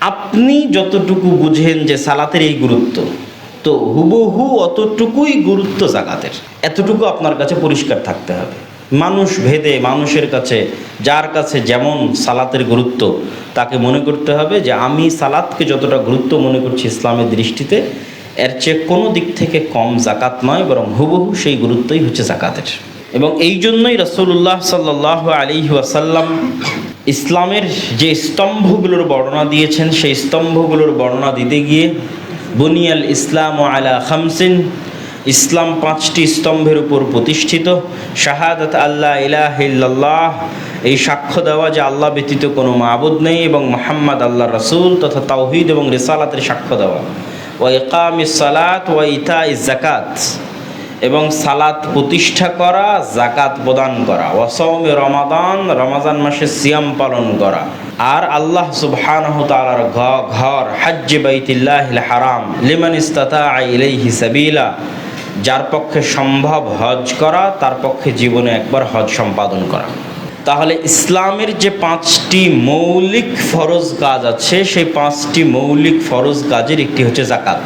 আপনি যতটুকু বুঝেন যে সালাতের এই গুরুত্ব, তো হুবহু অতটুকুই গুরুত্ব জাকাতের। এতটুকু আপনার কাছে পরিষ্কার থাকতে হবে। মানুষ ভেদে, মানুষের কাছে, যার কাছে যেমন সালাতের গুরুত্ব, তাকে মনে করতে হবে যে আমি সালাতকে যতটা গুরুত্ব মনে করছি ইসলামের দৃষ্টিতে, এর চেয়ে কোনো দিক থেকে কম জাকাত নয়, বরং হুবহু সেই গুরুত্বই হচ্ছে জাকাতের। এবং এই জন্যই রসুল্লাহ সাল্লাহ আলী ওয়াসাল্লাম ইসলামের যে স্তম্ভগুলোর বর্ণনা দিয়েছেন, সেই স্তম্ভগুলোর বর্ণনা দিতে গিয়ে বুনিয়াল ইসলাম ও আলা খামসিন, ইসলাম পাঁচটি স্তম্ভের উপর প্রতিষ্ঠিত। শাহাদাত আল্লাহ ইলাহিল্লাহ এই সাক্ষ্য দেওয়া যে আল্লাহ ব্যতীত কোনো মাবুদ নেই এবং মোহাম্মদ আল্লাহ রসুল তথা তাওহিদ এবং রেসালাতের সাক্ষ্য দেওয়া। ও ইকাম সালাত ও ইতা জাকাত এবং সালাত প্রতিষ্ঠা করা জাকাত প্রদান করা ওয়াসৌমে রমাদান, রমাজান মাসে সিয়াম পালন করা। আর আল্লাহ সুবহানাহু তাআলার ঘ- ঘর, হাজ্জে বাইতিল্লাহিল হারাম, লিমান ইস্তাতা ইলাইহি সাবিলা, যার পক্ষে সম্ভব হজ করা, তার পক্ষে জীবনে একবার হজ সম্পাদন করা। তাহলে ইসলামের যে পাঁচটি মৌলিক ফরজ কাজ আছে, সেই পাঁচটি মৌলিক ফরজ কাজের একটি হচ্ছে জাকাত